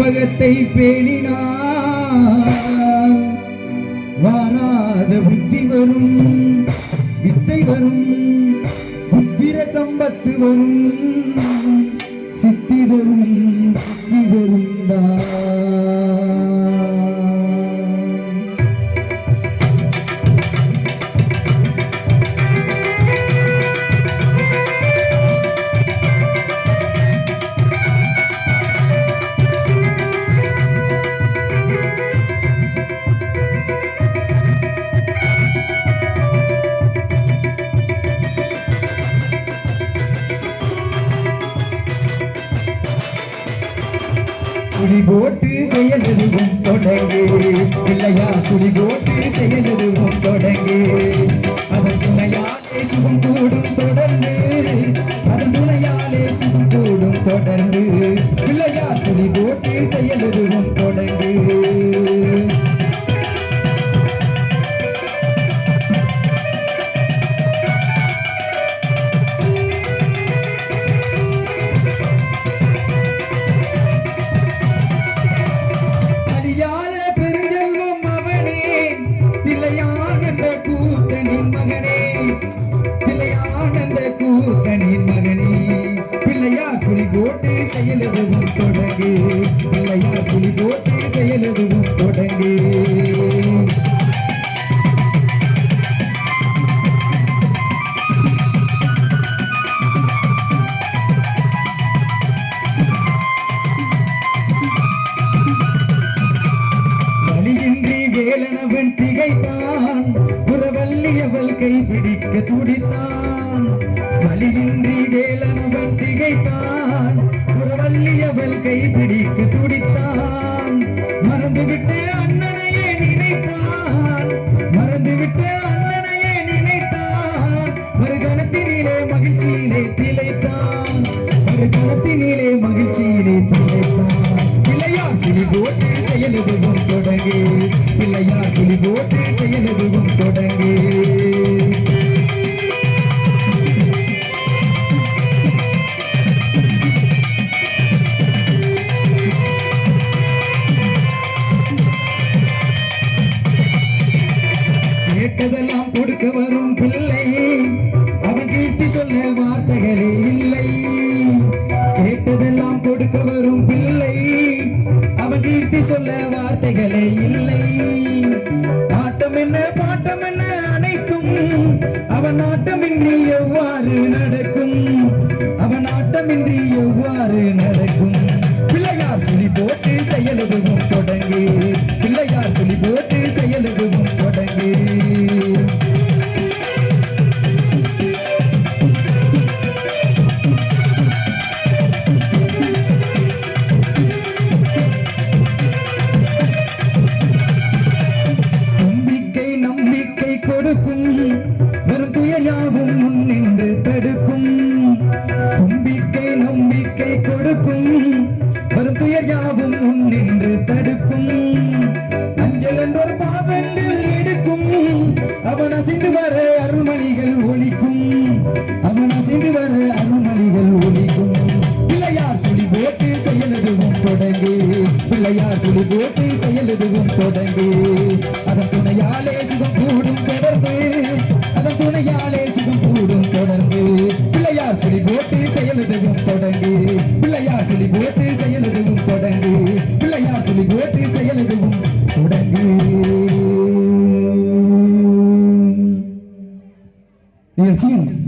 கற்பகத்தை பேணினான் வாராத புத்தி வரும் வித்தை வரும் புத்திர சம்பத்து வரும். சித்தி வரும் சித்தி வரும் சுழி போட்டு செயலெதுவும் தொடங்கு. இல்லையா சுழி போட்டு செயலெதுவும் தொடங்கு. அதன் துணையாலே சுகம் கூடும் தொடர்ந்து. அதன் துணையாலே சுகம் கூடும் தொடர்ந்து. இல்லையா சுழி போட்டு செயலெதுவும் தொடங்கு. போட்டு தொடங்கு. பிள்ளையார் சுழி போட்டு செயலெதுவும் தொடங்கு. வேலனவன் திகைத்தான். புறவல்லியவள் கைபிடிக்க துடித்தான். மறுகணத்தினிலே மகிழ்ச்சியிலே திளைத்தான் பிள்ளையார் சுழி போட்டு செயலெதுவும் தொடங்கு. பிள்ளையார் சுழி போட்டு செயலெதுவும் தொடங்கு. கேட்டதெல்லாம் கொடுக்க வரும் பிள்ளை அவன் கீர்த்தி சொல்ல வார்த்தைகளே இல்லை. கேட்டதெல்லாம் கொடுக்க வரும் பிள்ளை அவன் கீர்த்தி சொல்ல வார்த்தைகளே இல்லை. ஆட்டம் என்ன பாட்டம் என்ன அனைத்தும் அவன் ஆட்டமின்றி எவ்வாறு நடக்கும்? அவன் ஆட்டமின்றி எவ்வாறு நடக்கும்? பிள்ளையார் சுழி போட்டு செயலெதுவும் யாவும் முன்னின்று தடுக்கும். நம்பிக்கை நம்பிக்கை கொடுக்கும். வரும் துயர் யாவும் முன்னின்று தடுக்கும். போட்டு செயலெதுவும் தொடங்கு. அதன் துணையாலே சுகம் கூடும் தொடர்பு. அதன் துணையாலே சுகம் கூடும் தொடர்பு. பிள்ளையார் சுழி போட்டு செயலெதுவும் தொடங்கு. பிள்ளையார் சுழி போட்டு செயலெதுவும் தொடங்கு. பிள்ளையார் சுழி போட்டு செயலெதுவும் தொடங்கு. நிகழ்ச்சியின் அடுத்த பாடலாக